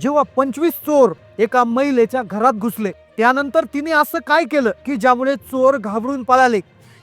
जेव्हा पंचवीस चोर एका महिलेच्या घरात घुसले त्यानंतर तिने असं काय केलं की ज्यामुळे चोर घाबरून पळाले?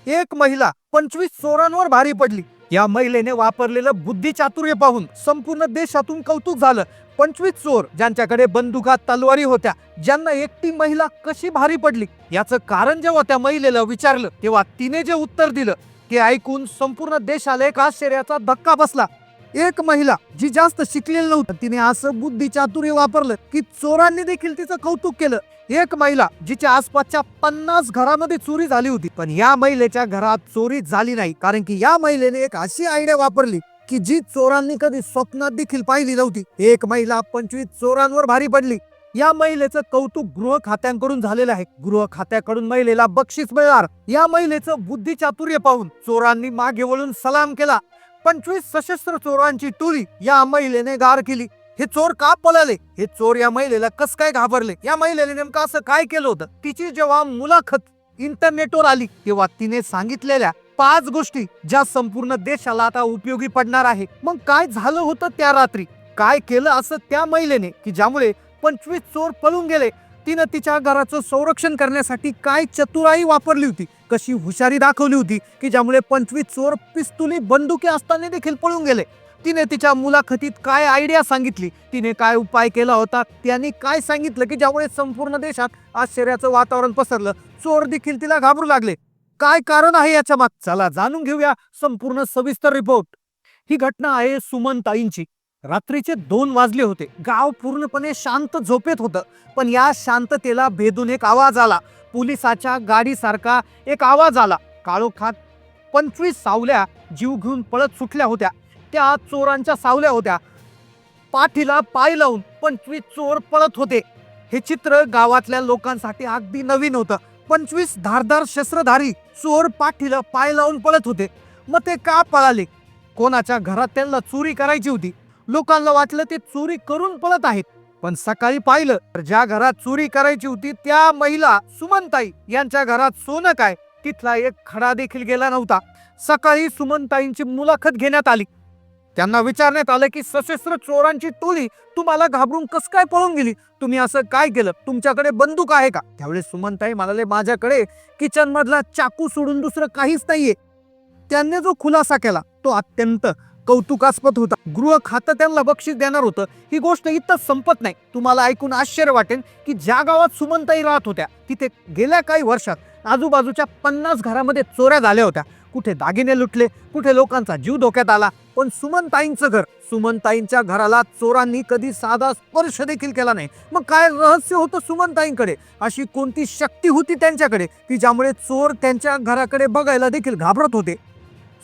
एक महिला पंचवीस चोरांवर भारी पडली. या महिलेने वापरलेलं बुद्धिचातुर्य पाहून संपूर्ण देशातून कौतुक झालं. पंचवीस चोर ज्यांच्याकडे बंदुका तलवारी होत्या ज्यांना एकटी महिला कशी भारी पडली? याचं कारण जेव्हा त्या महिलेला विचारलं तेव्हा तिने जे उत्तर दिलं ते ऐकून संपूर्ण देशाला एक आश्चर्याचा धक्का बसला. एक महिला जी जास्त शिकलेली नव्हती तिने असं बुद्धी चातुर्य वापरलं की चोरांनी देखील तिचं कौतुक केलं. एक महिला जिच्या आसपासच्या पन्नास घरामध्ये चोरी झाली होती पण या महिलेच्या घरात चोरी झाली नाही कारण की या महिलेने एक अशी आयडिया वापरली की जी चोरांनी कधी स्वप्नात देखील पाहिली नव्हती. एक महिला पंचवीस चोरांवर भारी पडली. या महिलेचं कौतुक गृह खात्यांकडून झालेलं आहे. गृह खात्याकडून महिलेला बक्षीस मिळणार. या महिलेचं बुद्धी चातुर्य पाहून चोरांनी मागे वळून सलाम केला. पंचवीस सशस्त्र चोरांची टोळी या महिलेने गार केली. हे चोर का पळाले? हे चोर या महिलेला कस काय घाबरले? या महिलेने नेमकं असं काय केलं होतं? तिची जेव्हा मुलाखत इंटरनेटवर आली तेव्हा तिने सांगितलेल्या पाच गोष्टी ज्या संपूर्ण देशाला आता उपयोगी पडणार आहे. मग काय झालं होतं त्या रात्री? काय केलं असं त्या महिलेने? की ज्यामुळे पंचवीस चोर पळून गेले? तिनं तिच्या घराचं संरक्षण करण्यासाठी काय चतुराई वापरली होती? कशी हुशारी दाखवली होती की ज्यामुळे पंचवीस चोर पिस्तुली बंदुके असताना देखील पळून गेले. तिने तिच्या मुलाखतीत काय आयडिया सांगितली? तिने काय उपाय केला होता? त्यांनी काय सांगितलं की ज्यामुळे संपूर्ण देशात आश्चर्याचं वातावरण पसरलं? चोर देखील तिला घाबरू लागले. काय कारण आहे याच्या माग? चला जाणून घेऊया संपूर्ण सविस्तर रिपोर्ट ही घटना आहे सुमनताईंची. रात्रीचे दोन वाजले होते. गाव पूर्णपणे शांत झोपेत होतं. पण या शांततेला भेदून एक आवाज आला. पोलिसाच्या गाडीसारखा एक आवाज आला. काळोखात पंचवीस सावल्या जीव घेऊन पळत सुटल्या होत्या. त्या चोरांच्या सावल्या होत्या. पाठीला पाय लावून पंचवीस चोर पळत होते. हे चित्र गावातल्या लोकांसाठी अगदी नवीन होतं. पंचवीस धारदार शस्त्रधारी चोर पाठीला पाय लावून पळत होते. मग ते का पळाले? कोणाच्या घरात त्यांना चोरी करायची होती? लोकांना वाटलं ते चोरी करून पळत आहेत. पण सकाळी पाहिलं तर ज्या घरात चोरी करायची होती त्या महिला सुमनताई. यांच्या घरात सोनं काय? तिथला एक खडा देखील गेला नव्हता. सकाळी सुमनताईंची मुलाखत घेण्यात आली. त्यांना विचारण्यात आलं की सशस्त्र चोरांची टोळी तुम्हाला घाबरून कस काय पळून गेली? तुम्ही असं काय केलं? तुमच्याकडे बंदूक आहे का? त्यावेळेस सुमनताई म्हणाले माझ्याकडे किचन मधला चाकू सोडून दुसरं काहीच नाहीये. त्यांनी जो खुलासा केला तो अत्यंत कौतुकास्पद होता. गृह खातं त्यांना बक्षीस देणार होतं. ही गोष्ट इथं संपत नाही. तुम्हाला ऐकून आश्चर्य वाटेल की ज्या गावात सुमनताई राहत होत्या तिथे गेल्या काही वर्षात आजूबाजूच्या पन्नास घरामध्ये चोऱ्या झाल्या होत्या. कुठे दागिने लुटले कुठे लोकांचा जीव धोक्यात आला पण सुमनताईंचं घर सुमनताईंच्या घराला चोरांनी कधी साधा स्पर्श देखील केला नाही. मग काय रहस्य होतं सुमनताईंकडे? अशी कोणती शक्ती होती त्यांच्याकडे की ज्यामुळे चोर त्यांच्या घराकडे बघायला देखील घाबरत होते?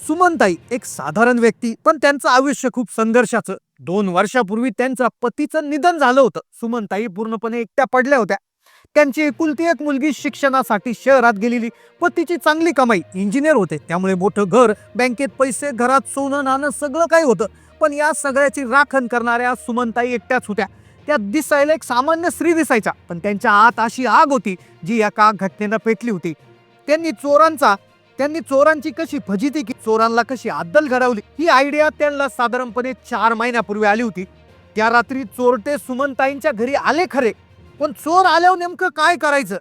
सुमनताई एक साधारण व्यक्ती पण त्यांचं आयुष्य खूप संघर्षाचं. दोन वर्षापूर्वी त्यांच्या पतीचं निधन झालं होतं. सुमनताई पूर्णपणे एकट्या पडल्या होत्या. त्यांची एकुलती एक मुलगी शिक्षणासाठी शहरात गेलेली. पतीची चांगली कमाई इंजिनियर होते. त्यामुळे मोठं घर बँकेत पैसे घरात सोनं नाणं सगळं काही होतं. पण या सगळ्याची राखण करणाऱ्या सुमनताई एकट्याच होत्या. त्या दिसायला एक सामान्य स्त्री दिसायच्या. पण त्यांच्या आत अशी आग होती जी एका घटनेनं पेटली होती. त्यांनी चोरांचा त्यांनी चोरांची कशी फजिती की चोरांना कशी अद्दल घडवली ही आयडिया त्यांना साधारणपणे चार महिन्यापूर्वी आली होती. त्या रात्री चोरटे सुमनताईंच्या घरी आले खरे पण चोर आल्यावर नेमकं काय करायचं?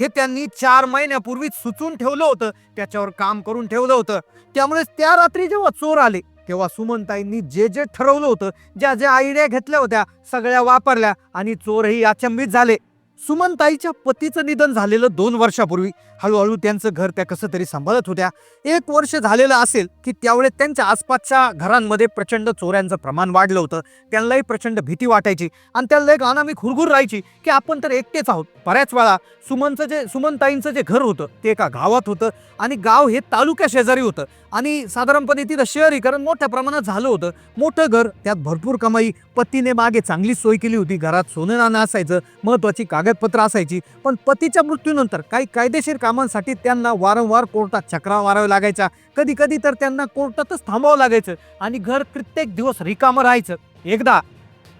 हे त्यांनी चार महिन्यापूर्वी सुचून ठेवलं होतं त्याच्यावर काम करून ठेवलं होतं. त्यामुळे त्या रात्री जेव्हा चोर आले तेव्हा सुमनताईंनी जे जे ठरवलं होतं ज्या ज्या आयडिया घेतल्या होत्या सगळ्या वापरल्या आणि चोरही अचंबित झाले. सुमनताईच्या पतीचं निधन झालेलं दोन वर्षापूर्वी. हळूहळू त्यांचं घर त्या कसं तरी सांभाळत होत्या. एक वर्ष झालेलं असेल की त्यावेळेस त्यांच्या आसपासच्या घरांमध्ये प्रचंड चोऱ्यांचं प्रमाण वाढलं होतं. त्यांनाही प्रचंड भीती वाटायची आणि त्यांना एक अनामिक हुरगुर राहायची की आपण तर एकटेच आहोत. बऱ्याच वेळा सुमनचं जे सुमनताईंचं जे घर होतं ते एका गावात होतं आणि गाव हे तालुक्या शेजारी होतं. आणि साधारणपणे तिथं शहरीकरण मोठ्या प्रमाणात झालं होतं. मोठं घर त्यात भरपूर कमाई. पतीने मागे चांगली सोय केली होती. घरात सोनं नाणं असायचं. महत्वाची कागदपत्र असायची पण पतीच्या मृत्यूनंतर काही कायदेशीर कामांसाठी त्यांना वारंवार कोर्टात चक्रा माराव्या लागायच्या कधी कधी तर त्यांना कोर्टातच थांबावं लागायचं आणि घर प्रत्येक दिवस रिकामं राहायचं. एकदा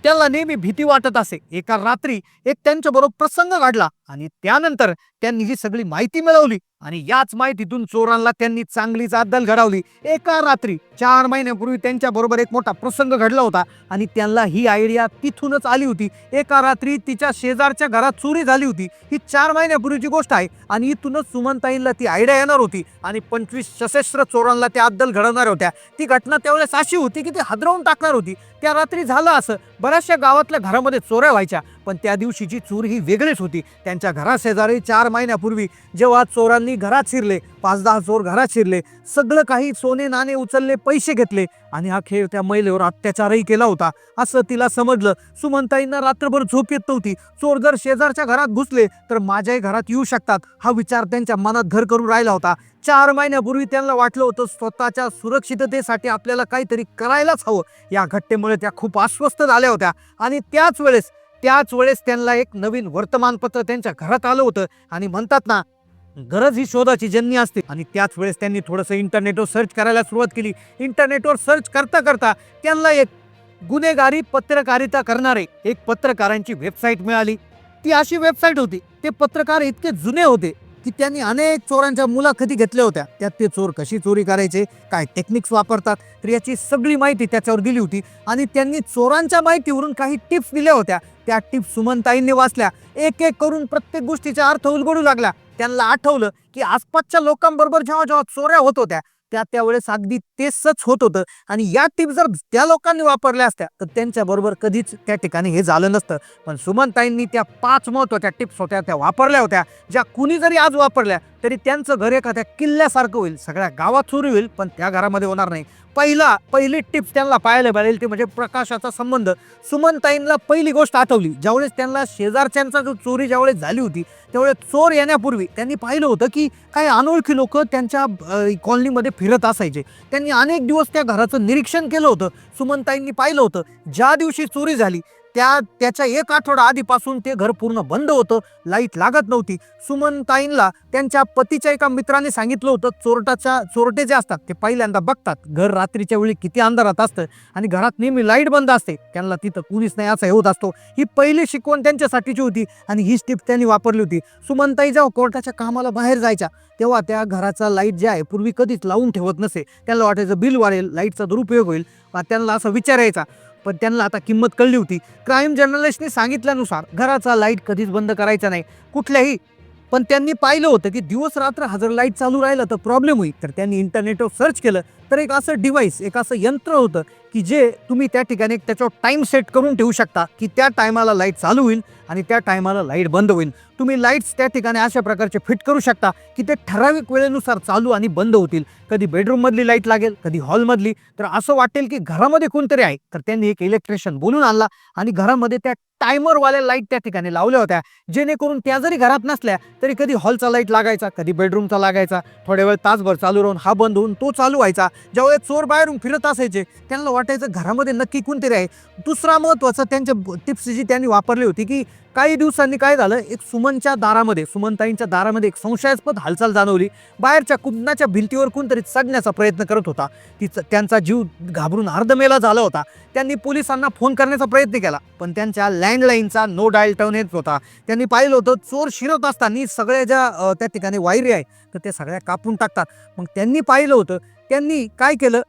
त्यांना नेहमी भीती वाटत असे. एका रात्री एक त्यांच्याबरोबर प्रसंग घडला आणि त्यानंतर त्यांनी ही सगळी माहिती मिळवली. आणि याच माहितीतून चोरांना त्यांनी चांगलीच अद्दल घडवली. एका रात्री चार महिन्यापूर्वी त्यांच्या बरोबर एक मोठा प्रसंग घडला होता आणि त्यांना ही आयडिया तिथूनच आली होती. एका रात्री तिच्या शेजारच्या घरात चोरी झाली होती. ही चार महिन्यापूर्वीची गोष्ट आहे आणि इथूनच सुमनताईंना ती आयडिया येणार होती आणि पंचवीस सशस्त्र चोरांना त्या अद्दल घडवणार होत्या. ती घटना त्यावेळेस अशी होती की ती हादरवून टाकणार होती. त्या रात्री झालं असं. बऱ्याचशा गावातल्या घरामध्ये चोऱ्या व्हायच्या. पण त्या दिवशीची चूर ही वेगळीच होती त्यांच्या घराशेजारी चार महिन्यापूर्वी जेव्हा चोरांनी घरात शिरले पाच दहा चोर घरात शिरले सगळं काही सोने नाणे उचलले पैसे घेतले आणि हा खेळ त्या महिलेवर अत्याचारही केला होता. असं तिला समजलं. सुमंताईंना रात्रभर झोप येत नव्हती. चोर जर शेजारच्या घरात घुसले तर माझ्याही घरात येऊ शकतात हा विचार त्यांच्या मनात घर करून राहिला होता. चार महिन्यापूर्वी त्यांना वाटलं होतं स्वतःच्या सुरक्षिततेसाठी आपल्याला काहीतरी करायलाच हवं. या घटनेमुळे त्या खूप अस्वस्थ झाल्या होत्या आणि त्याच वेळेस त्याच वेळेस त्यांना एक नवीन वर्तमानपत्र त्यांच्या घरात आलं होतं. आणि म्हणतात ना गरज ही शोधाची जन्नी असते. आणि त्याच वेळेस त्यांनी थोडंसं इंटरनेटवर सर्च करायला सुरुवात केली. इंटरनेटवर सर्च करता करता त्यांना एक गुन्हेगारी पत्रकारिता करणारे एक पत्रकारांची वेबसाईट मिळाली. ती अशी वेबसाईट होती ते पत्रकार इतके जुने होते की त्यांनी अनेक चोरांच्या मुलाखती घेतल्या होत्या. त्यात ते चोर कशी चोरी करायचे काय टेक्निक्स वापरतात तर याची सगळी माहिती त्याच्यावर दिली होती. आणि त्यांनी चोरांच्या माहितीवरून काही टिप्स दिल्या होत्या. त्या टिप्स सुमनताईंनी वाचल्या. एक एक करून प्रत्येक गोष्टीचा अर्थ उलगडू लागला त्यांना आठवलं की आसपासच्या लोकांबरोबर जेव्हा जेव्हा चोऱ्या होत होत्या त्या त्यावेळेस अगदी तेच होत होतं. आणि या टिप्स जर त्या लोकांनी वापरल्या असत्या तर त्यांच्या बरोबर कधीच त्या ठिकाणी हे झालं नसतं. पण सुमनताईंनी त्या पाच महत्त्वाच्या टिप्स होत्या त्या वापरल्या होत्या ज्या कुणी जरी आज वापरल्या तरी त्यांचं घर एखाद्या किल्ल्यासारखं होईल. सगळ्या गावात चोरी होईल पण त्या घरामध्ये होणार नाही. पहिला पहिली टिप्स त्यांना पाहायला मिळेल ती म्हणजे प्रकाशाचा संबंध. सुमनताईंना पहिली गोष्ट आठवली. ज्यावेळेस त्यांना शेजारच्यांचा जो चोरी ज्यावेळेस झाली होती त्यावेळेस चोर येण्यापूर्वी त्यांनी पाहिलं होतं की काही अनोळखी लोक त्यांच्या कॉलनीमध्ये फिरत असायचे. त्यांनी अनेक दिवस त्या घराचं निरीक्षण केलं होतं. सुमनताईंनी पाहिलं होतं. ज्या दिवशी चोरी झाली त्या त्याच्या एक आठवडा आधीपासून ते घर पूर्ण बंद होतं लाइट लागत नव्हती. सुमनताईंना त्यांच्या पतीच्या एका मित्राने सांगितलं होतं चोरटाच्या चोरटे जे असतात ते पहिल्यांदा बघतात. घर रात्रीच्या वेळी किती अंधारात असतं आणि घरात नेहमी लाइट बंद असते. त्यांना तिथं कुणीच नाही असं होत असतो. ही पहिली शिकवण त्यांच्यासाठीची होती आणि ही स्टिप त्यांनी वापरली होती. सुमनताई जेव्हा कोर्टाच्या कामाला बाहेर जायच्या तेव्हा त्या घराचा लाइट जे आहे पूर्वी कधीच लावून ठेवत नसे. त्यांना वाटायचं बिल वाढेल लाईटचा दुरुपयोग होईल. त्यांना असं विचारायचा पण त्यांना आता किंमत कळली होती. क्राईम जर्नलिस्टने सांगितल्यानुसार घराचा लाइट कधीच बंद करायचा नाही. कुठल्याही. पण त्यांनी पाहिलं होतं की दिवस रात्र हा जर लाइट चालू राहिलं तर प्रॉब्लेम होईल. तर त्यांनी इंटरनेटवर सर्च केलं. तर एक असं डिव्हाइस एक असं यंत्र होतं. की जे तुम्ही त्या ठिकाणी त्याच्यावर टाईम सेट करून ठेवू शकता की त्या टायमाला लाइट चालू होईल आणि त्या टायमाला लाइट बंद होईल. तुम्ही लाईट्स त्या ठिकाणी अशा प्रकारचे फिट करू शकता की ते ठराविक वेळेनुसार चालू आणि बंद होतील. कधी बेडरूममधली लाइट लागेल कधी हॉलमधली तर असं वाटेल की घरामध्ये कोणतरी आहे. तर त्यांनी एक इलेक्ट्रिशियन बोलून आणला आणि घरामध्ये त्या टायमरवाल्या लाइट त्या ठिकाणी लावल्या होत्या. जेणेकरून त्या जरी घरात नसल्या तरी कधी हॉलचा लाइट लागायचा कधी बेडरूमचा लागायचा. थोड्या वेळ तासभर चालू राहून हा बंद होऊन तो चालू व्हायचा. ज्यावेळेस चोर बाहेरून फिरत असायचे त्यांना वाटायचं घरामध्ये नक्की कोणतरी आहे. दुसरा महत्त्वाचा त्यांच्या टिप्स जी त्यांनी वापरली होती की काही दिवसांनी काय झालं एक सुमनच्या दारामध्ये सुमनताईंच्या दारामध्ये एक संशयास्पद हालचाल जाणवली. बाहेरच्या कुंपणाच्या भिंतीवर कोणतरी चढण्याचा प्रयत्न करत होता. तिचा त्यांचा जीव घाबरून अर्धमेला झाला होता. त्यांनी पोलिसांना फोन करण्याचा प्रयत्न केला पण त्यांच्या लँडलाईनचा नो डायल टर्न येत होता. त्यांनी पाहिलं होतं चोर शिरत असताना सगळ्या ज्या त्या ठिकाणी वायरी आहे तर त्या सगळ्या कापून टाकतात. मग त्यांनी पाहिलं होतं त्यांनी काय केलं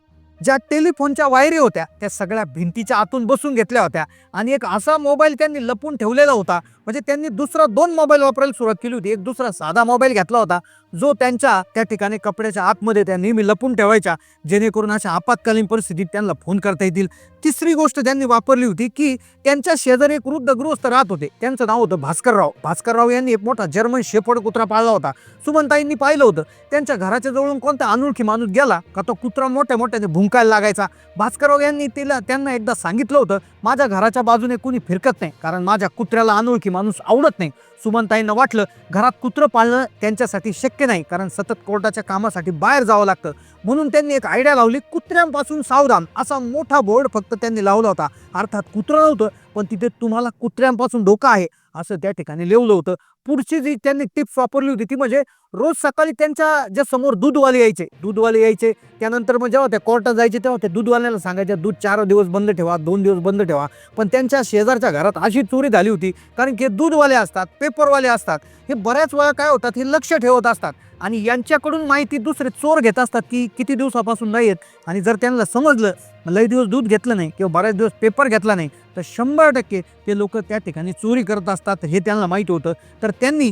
ज्या टेलिफोनच्या वायरी होत्या त्या सगळ्या भिंतीच्या आतून बसून घेतल्या होत्या. आणि एक असा मोबाईल त्यांनी लपून ठेवलेला होता म्हणजे त्यांनी दुसरा दोन मोबाईल वापरायला सुरुवात केली होती. एक दुसरा साधा मोबाईल घेतला होता जो त्यांच्या त्या ठिकाणी कपड्याच्या आतमध्ये त्या नेहमी लपून ठेवायच्या जेणेकरून अशा आपत्कालीन परिस्थितीत त्यांना फोन करता येतील. तिसरी गोष्ट त्यांनी वापरली होती की त्यांच्या शेजारी एक वृद्ध गृहस्थ राहत होते. त्यांचं नाव होतं भास्करराव. भास्करराव यांनी एक मोठा जर्मन शेफड कुत्रा पाळला होता. सुमनताईंनी पाहिलं होतं. त्यांच्या घराच्या जवळून कोणता अनोळखी माणूस गेला का तो कुत्रा मोठ्या मोठ्याने भुंकायला लागायचा. भास्करराव यांनी तिला त्यांना एकदा सांगितलं होतं माझ्या घराच्या बाजूने कुणी फिरकत नाही कारण माझ्या कुत्र्याला अनोळखी माणूस आवडत नाही. सुमनताईंना वाटलं घरात कुत्रं पाळणं त्यांच्यासाठी शक्य नाही. कारण सतत कोर्टाच्या कामासाठी बाहेर जावं लागतं. म्हणून त्यांनी एक आयडिया लावली कुत्र्यांपासून सावधान. असा मोठा बोर्ड फक्त त्यांनी लावला होता. अर्थात कुत्रं नव्हतं पण तिथे तुम्हाला कुत्र्यांपासून धोका आहे असं त्या ठिकाणी लिहिलं होतं. पुढची जी त्यांनी टिप्स वापरली होती ती म्हणजे रोज सकाळी त्यांच्या ज्या समोर दूधवाले यायचे दूधवाले यायचे त्यानंतर मग जेव्हा त्या कोर्टात जायचे तेव्हा त्या दूधवाल्याला सांगायचे दूध चार दिवस बंद ठेवा दोन दिवस बंद ठेवा. पण त्यांच्या शेजारच्या घरात अशी चोरी झाली होती कारण की दूधवाले असतात पेपरवाले असतात. हे बऱ्याच वेळा काय होतात हे लक्ष ठेवत असतात. आणि यांच्याकडून माहिती दुसरे चोर घेत असतात की किती दिवसापासून नाही आहेत आणि जर त्यांना समजलं लई दिवस दूध घेतलं नाही किंवा बऱ्याच दिवस पेपर घेतला नाही तर शंभर टक्के ते लोक त्या ठिकाणी चोरी करत असतात हे त्यांना माहीत होतं. तर त्यांनी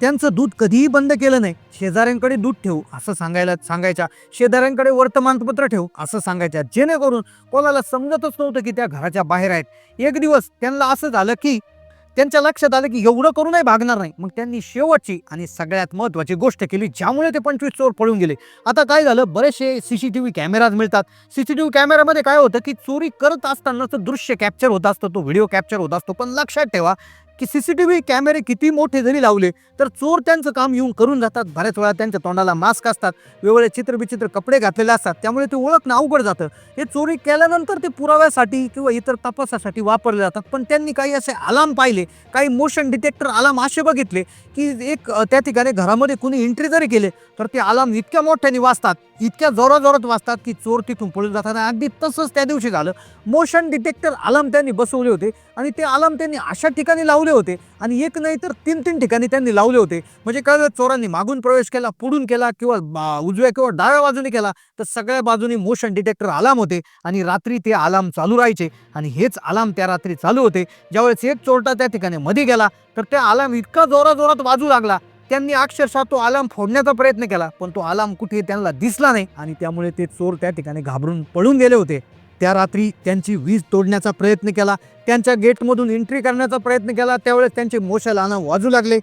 त्यांचं दूध कधीही बंद केलं नाही. शेजाऱ्यांकडे दूध ठेवू असं सांगायला सांगायच्या. शेजाऱ्यांकडे वर्तमानपत्र ठेवू असं सांगायच्या. जेणेकरून कोणाला समजतच नव्हतं की त्या घराच्या बाहेर आहेत. एक दिवस त्यांना असं झालं की त्यांच्या लक्षात आलं की एवढं करूनही भागणार नाही. मग त्यांनी शेवटची आणि सगळ्यात महत्त्वाची गोष्ट केली ज्यामुळे ते पंचवीस चोर पळून गेले. आता काय झालं? बरेचसे C C T V cameras मिळतात. सी सी टी व्ही कॅमेरामध्ये काय होतं की चोरी करत असतानाचं दृश्य कॅप्चर होत असतं तो व्हिडिओ कॅप्चर होत असतो. पण लक्षात ठेवा की सी सी टी व्ही कॅमेरे किती मोठे जरी लावले तर चोर त्यांचं काम येऊन करून जातात. बऱ्याच वेळा त्यांच्या तोंडाला मास्क असतात वेगवेगळे चित्रविचित्र कपडे घातलेले असतात. त्यामुळे ते ओळखणं अवघड जातं. हे चोरी केल्यानंतर ते पुराव्यासाठी किंवा इतर तपासासाठी वापरले जातात. पण त्यांनी काही असे अलाम पाहिले काही मोशन डिटेक्टर अलाम असे बघितले की एक त्या ठिकाणी घरामध्ये कुणी एंट्री जरी केले तर ते अलाम इतक्या मोठ्याने वाचतात इतक्या जोराजोरात वाचतात की चोर तिथून पळून जातात. आणि अगदी तसंच त्या दिवशी झालं. मोशन डिटेक्टर अलाम त्यांनी बसवले होते. आणि ते अलाम त्यांनी अशा ठिकाणी लावले होते आणि एक नाही तर तीन तीन ठिकाणी त्यांनी लावले होते. म्हणजे काय चोरांनी मागून प्रवेश केला पुढून केला किंवा उजव्या किंवा डाव्या बाजूने केला तर सगळ्या बाजूनी मोशन डिटेक्टर आलाम होते आणि रात्री ते आलाम चालू राहायचे. आणि हेच आलाम त्या रात्री चालू होते. ज्यावेळेस एक चोरटा त्या ठिकाणी मध्ये गेला तर त्या आलाम इतका जोराजोरात वाजू लागला. त्यांनी अक्षरशः तो अलार्म फोडण्याचा प्रयत्न केला पण तो अलार्म कुठे त्यांना दिसला नाही आणि त्यामुळे ते चोर त्या ठिकाणी घाबरून पळून गेले होते. त्या रात्री त्यांची वीज तोडण्याचा प्रयत्न केला त्यांच्या गेटमधून एंट्री करण्याचा प्रयत्न केला त्यावेळेस त्यांचे मोशाल आणा वाजू लागले.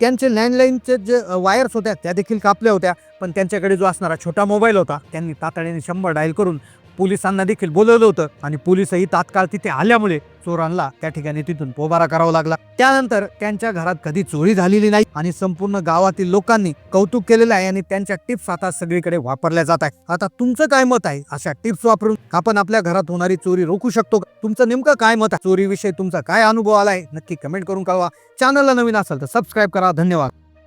त्यांचे लँडलाईनचे जे वायर्स होत्या त्या देखील कापल्या होत्या पण त्यांच्याकडे जो असणारा छोटा मोबाईल होता त्यांनी तातडीने शंभर डायल करून पोलिसांना देखील बोलवलं होतं आणि पोलिसही तात्काळ तिथे आल्यामुळे चोरांना त्या ठिकाणी तिथून पोबारा करावा लागला. त्यानंतर त्यांच्या घरात कधी चोरी झालेली नाही आणि संपूर्ण गावातील लोकांनी कौतुक केलेलं आहे आणि त्यांच्या टिप्स आता सगळीकडे वापरल्या जात आहे आता तुमचं काय मत आहे? अशा टिप्स वापरून आपण आपल्या घरात होणारी चोरी रोखू शकतो तुमचं नेमकं काय मत आहे? चोरीविषयी तुमचा काय अनुभव आलाय नक्की कमेंट करून कळवा. चॅनलला नवीन असेल तर सबस्क्राईब करा. धन्यवाद.